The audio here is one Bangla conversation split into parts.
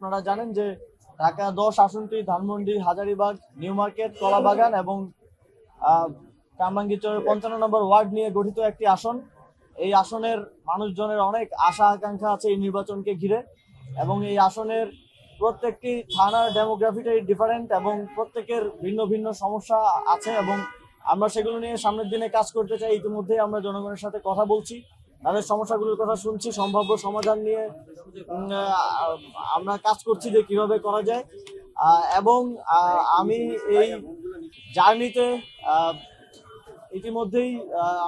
আপনারা জানেন যে ঢাকা দশ আসনটি ধানমন্ডি হাজারিবাগ নিউ মার্কেট কলাবাগান এবং আহ, কামরাঙ্গীরচরের পঞ্চান্ন নম্বর ওয়ার্ড নিয়ে গঠিত একটি আসন। এই আসনের মানুষজনের অনেক আশা আকাঙ্ক্ষা আছে এই নির্বাচনকে ঘিরে এবং এই আসনের প্রত্যেকটি থানার ডেমোগ্রাফিটাই ডিফারেন্ট এবং প্রত্যেকের ভিন্ন ভিন্ন সমস্যা আছে এবং আমরা সেগুলো নিয়ে সামনের দিনে কাজ করতে চাই। ইতিমধ্যে আমরা জনগণের সাথে কথা বলছি। তাদের সমস্যাগুলোর কথা শুনছি সম্ভাব্য সমাধান নিয়ে আমরা কাজ করছি যে কীভাবে করা যায়। এবং আমি এই জার্নিতে ইতিমধ্যেই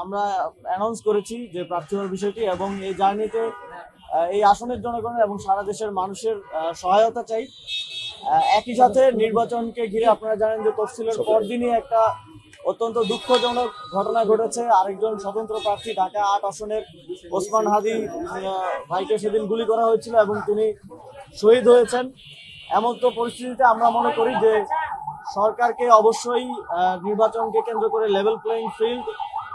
আমরা অ্যানাউন্স করেছি যে প্রার্থী হওয়ার বিষয়টি এবং এই জার্নিতে এই আসনের জনগণের এবং সারা দেশের মানুষের সহায়তা চাই। একই সাথে নির্বাচনকে ঘিরে আপনারা জানেন যে তফসিলের পরদিনই একটা অত্যন্ত দুঃখজনক ঘটনা ঘটেছে। আরেকজন স্বতন্ত্র প্রার্থী ঢাকা আট আসনের ওসমান হাদি ভাইকে সেদিন গুলি করা হয়েছিল এবং তিনি শহীদ হয়েছেন। এমন তো পরিস্থিতিতে আমরা মনে করি যে সরকারকে অবশ্যই নির্বাচনকে কেন্দ্র করে লেভেল প্লেইং ফিল্ড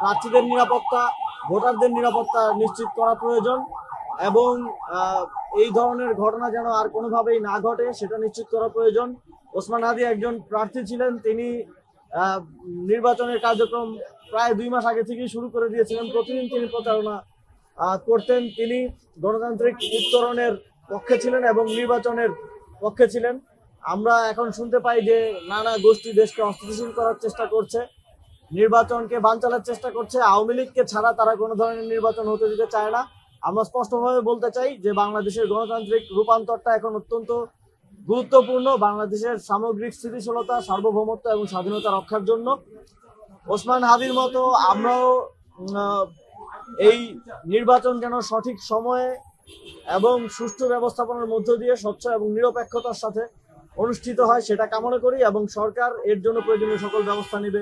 প্রার্থীদের নিরাপত্তা, ভোটারদের নিরাপত্তা নিশ্চিত করা প্রয়োজন এবং এই ধরনের ঘটনা যেন আর কোনোভাবেই না ঘটে, সেটা নিশ্চিত করা প্রয়োজন। ওসমান হাদি একজন প্রার্থী ছিলেন, তিনি নির্বাচনের কার্যক্রম প্রায় দুই মাস আগে থেকেই শুরু করে দিয়েছিলেন। প্রতিদিন তিনি প্রচারণা করতেন। তিনি গণতান্ত্রিক উত্তরণের পক্ষে ছিলেন এবং নির্বাচনের পক্ষে ছিলেন। আমরা এখন শুনতে পাই যে নানা গোষ্ঠী দেশকে অস্থিতিশীল করার চেষ্টা করছে, নির্বাচনকে বানচালার চেষ্টা করছে। আওয়ামী লীগকে ছাড়া তারা কোনো ধরনের নির্বাচন হতে দিতে চায় না। আমরা স্পষ্টভাবে বলতে চাই যে বাংলাদেশের গণতান্ত্রিক রূপান্তরটা এখন অত্যন্ত গুরুত্বপূর্ণ বাংলাদেশের সামগ্রিক স্থিতিশীলতা, সার্বভৌমত্ব এবং স্বাধীনতা রক্ষার জন্য। ওসমান হাবির মতো আমরাও এই নির্বাচন যেন সঠিক সময়ে এবং সুষ্ঠু ব্যবস্থাপনার মধ্য দিয়ে স্বচ্ছ এবং নিরপেক্ষতার সাথে অনুষ্ঠিত হয়, সেটা কামনা করি এবং সরকার এর জন্য প্রয়োজনীয় সকল ব্যবস্থা নেবে।